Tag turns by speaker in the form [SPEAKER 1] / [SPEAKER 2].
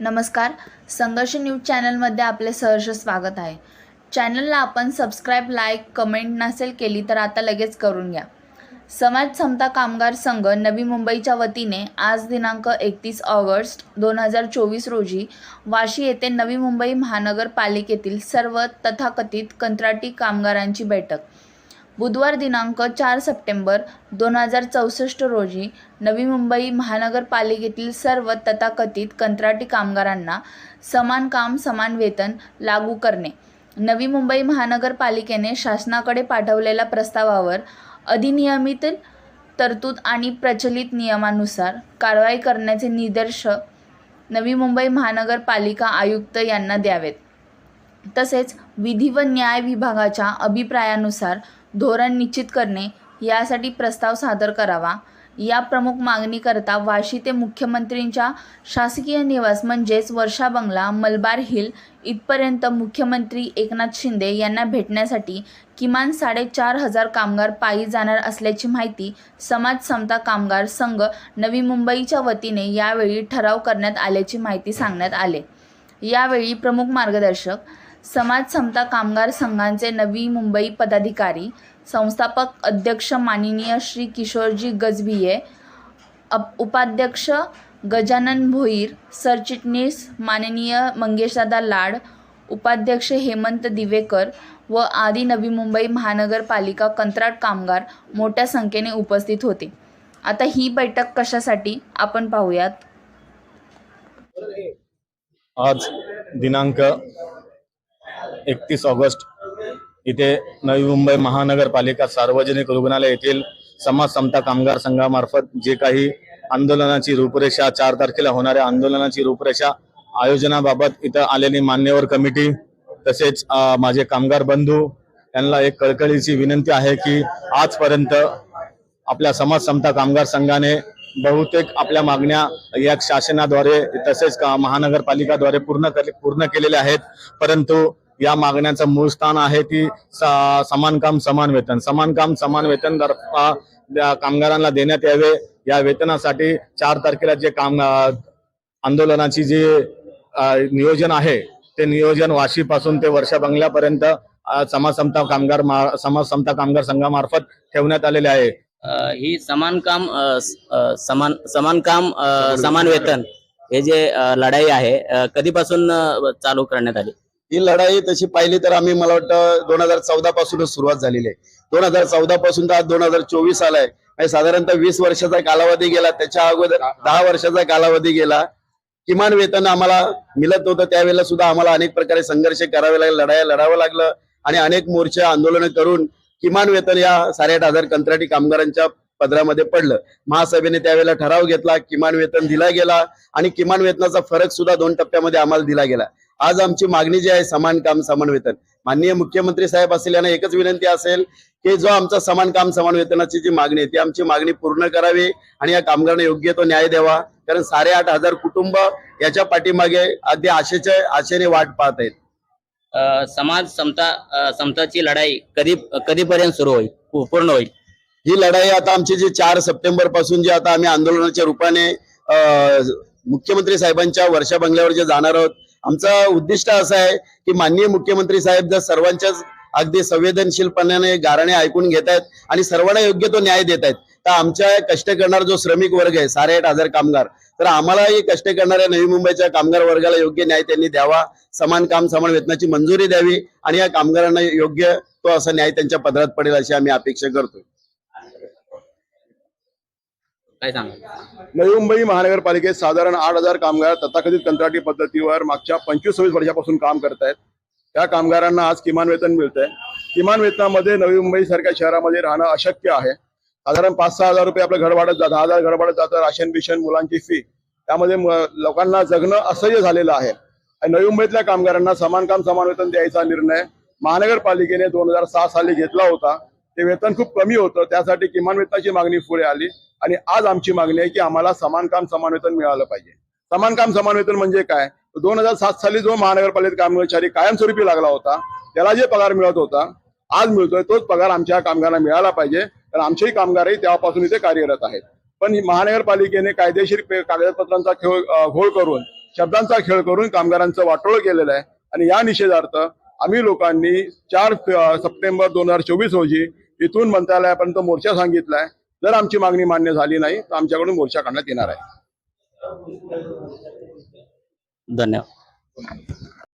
[SPEAKER 1] नमस्कार. संघर्ष न्यूज चॅनलमध्ये आपले सहर्ष स्वागत आहे. चॅनलला आपण सबस्क्राईब लाईक कमेंट नसेल केली तर आता लगेच करून घ्या. समाज समता कामगार संघ नवी मुंबईच्या वतीने आज दिनांक एकतीस ऑगस्ट दोन हजार चोवीस रोजी वाशी येथे नवी मुंबई महानगरपालिकेतील सर्व तथाकथित कंत्राटी कामगारांची बैठक. बुधवार दिनांक चार सप्टेंबर दोन हजार चौसष्ट रोजी नवी मुंबई महानगरपालिकेतील सर्व तथाकथित कंत्राटी कामगारांना समान काम समान वेतन लागू करणे. नवी मुंबई महानगरपालिकेने शासनाकडे पाठवलेल्या प्रस्तावावर अधिनियमित तरतूद आणि प्रचलित नियमानुसार कारवाई करण्याचे निर्देश नवी मुंबई महानगरपालिका आयुक्त यांना द्यावेत. तसेच विधी व न्याय विभागाच्या अभिप्रायानुसार धोरण निश्चित करणे यासाठी प्रस्ताव सादर करावा. या प्रमुख मागणीकरता वाशी ते मुख्यमंत्रींच्या शासकीय निवास म्हणजेच वर्षा बंगला मलबार हिल इथपर्यंत मुख्यमंत्री एकनाथ शिंदे यांना भेटण्यासाठी किमान साडेचार हजार कामगार पायी जाणार असल्याची माहिती समाज समता कामगार संघ नवी मुंबईच्या वतीने यावेळी ठराव करण्यात आल्याची माहिती सांगण्यात आले. यावेळी प्रमुख मार्गदर्शक समाज समता कामगार संघांचे नवी मुंबई पदाधिकारी संस्थापक अध्यक्ष माननीय श्री किशोरजी गजभिये अप उपाध्यक्ष गजानन भोईर सरचिटणीस माननीय मंगेशदादा लाड उपाध्यक्ष हेमंत दिवेकर व आदी नवी मुंबई महानगरपालिका कंत्राट कामगार मोठ्या संख्येने उपस्थित होते. आता ही बैठक कशासाठी आपण पाहूयात?
[SPEAKER 2] आज दिनांक एकतीस ऑगस्ट इथे नवी मुंबई महानगरपालिका सार्वजनिक रुग्णालय येथील समाज समता कामगार संघामार्फत जे काही आंदोलनाची रूपरेषा चार तारखेला होणाऱ्या आंदोलनाची रूपरेषा आयोजनाबाबत इथं आलेली मान्यवर कमिटी तसेच माझे कामगार बंधू यांना एक कळकळीची विनंती आहे की आजपर्यंत आपल्या समाज समता कामगार संघाने बहुतेक आपल्या मागण्या या शासनाद्वारे तसेच महानगरपालिकाद्वारे पूर्ण पूर्ण केलेल्या आहेत. परंतु या मागण्याचं मूळ स्थान आहे की समान काम समान वेतन. समान काम समान वेतन कामगारांना देण्यात यावे. या वेतनासाठी चार तारखेला जे काम आंदोलनाची जे नियोजन आहे ते नियोजन वाशी पासून ते वर्षा बंगल्यापर्यंत समाज समता कामगार समाज समता कामगार संघामार्फत ठेवण्यात आलेले आहे.
[SPEAKER 3] ही समान काम समान समान काम समान वेतन हे जे लढाई आहे कधीपासून चालू करण्यात आली?
[SPEAKER 4] ही लढाई तशी पाहिली तर आम्ही मला वाटतं दोन हजार चौदा पासूनच सुरुवात झालेली आहे. दोन हजार चौदा पासून तर आज दोन हजार चोवीस आलाय. म्हणजे साधारणतः वीस वर्षाचा कालावधी गेला त्याच्या अगोदर दहा वर्षाचा कालावधी गेला. किमान वेतन आम्हाला मिळत होतं त्यावेळेला सुद्धा आम्हाला अनेक प्रकारे संघर्ष करावे लागले लढाया लढावं लागलं. आणि अनेक मोर्चे आंदोलनं करून किमान वेतन या साडेआठ हजार कंत्राटी कामगारांच्या पदरामध्ये पडलं. महासभेने त्यावेळेला ठराव घेतला किमान वेतन दिला गेला. आणि किमान वेतनाचा फरक सुद्धा दोन टप्प्यामध्ये आम्हाला दिला गेला. आज आमची मागणी जी आहे समान काम समान वेतन. माननीय मुख्यमंत्री साहेब असेल यांना एकच विनंती असेल की जो आमचा समान काम समान वेतनाची जी मागणी आहे ती आमची मागणी पूर्ण करावी आणि या कामगारांना योग्य तो न्याय द्यावा. कारण साडेआठ हजार कुटुंब याच्या पाठीमागे अगदी आशेच्या आशेने वाट पाहत आहेत.
[SPEAKER 3] समाज समता समताची लढाई कधी कधीपर्यंत सुरू होईल? पूर्ण होईल?
[SPEAKER 4] ही लढाई आता आमची जी चार सप्टेंबरपासून जी आता आम्ही आंदोलनाच्या रूपाने मुख्यमंत्री साहेबांच्या वर्षा बंगल्यावर जे जाणार आहोत आमचा उद्दिष्ट असं आहे की माननीय मुख्यमंत्री साहेब जर सर्वांच्याच अगदी संवेदनशीलपणाने गाराणे ऐकून घेत आहेत आणि सर्वांना योग्य तो न्याय देत आहेत तर आमच्या कष्ट करणारा जो श्रमिक वर्ग आहे साडेआठ हजार कामगार तर आम्हालाही कष्ट करणाऱ्या नवी मुंबईच्या कामगार वर्गाला योग्य न्याय त्यांनी द्यावा समान काम समान वेतनाची मंजुरी द्यावी आणि या कामगारांना योग्य तो असा न्याय त्यांच्या पदरात पडेल अशी आम्ही अपेक्षा करतो
[SPEAKER 3] काय सांगा
[SPEAKER 5] नवी मुंबई महानगरपालिकेत साधारण आठ हजार कामगार तथाकथित कंत्राटी पद्धतीवर मागच्या पंचवीस सव्वीस वर्षापासून काम करत आहेत त्या कामगारांना आज किमान वेतन मिळतंय. किमान वेतनामध्ये नवी मुंबई सारख्या शहरामध्ये राहणं अशक्य आहे. साधारण पाच सहा हजार रुपये आपलं घर वाढत जातं. दहा हजार घर वाढत जातं राशन बिशन मुलांची फी त्यामध्ये लोकांना जगणं असह्य झालेलं आहे. आणि नवी मुंबईतल्या कामगारांना समान काम समान वेतन द्यायचा निर्णय महानगरपालिकेने दोन हजार सहा साली घेतला होता. ते वेतन खूप कमी होतं त्यासाठी किमान वेतनाची मागणी पुढे आली. आणि आज आमची मागणी आहे की आम्हाला समान काम समान वेतन मिळालं पाहिजे. समान काम समान वेतन म्हणजे काय? दोन हजार सात साली जो महानगरपालिकेत कर्मचारी कायमस्वरूपी लागला होता त्याला जे पगार मिळत होता आज मिळतोय तोच पगार आमच्या कामगारांना मिळाला पाहिजे. तर आमचेही कामगारही तेव्हापासून इथे कार्यरत आहेत. पण महानगरपालिकेने कायदेशीर कागदपत्रांचा खेळ घोळ करून शब्दांचा खेळ करून कामगारांचं वाटोळ केलेलं आहे. आणि या निषेधार्थ आम्ही लोकांनी चार सप्टेंबर दोन हजार चोवीस रोजी इथून मंत्रालयापर्यंत मोर्चा सांगितलाय. जर आमची मागणी मान्य झाली नाही तर आमच्याकडून मोर्चा काढण्यात येणार आहे.
[SPEAKER 3] धन्यवाद.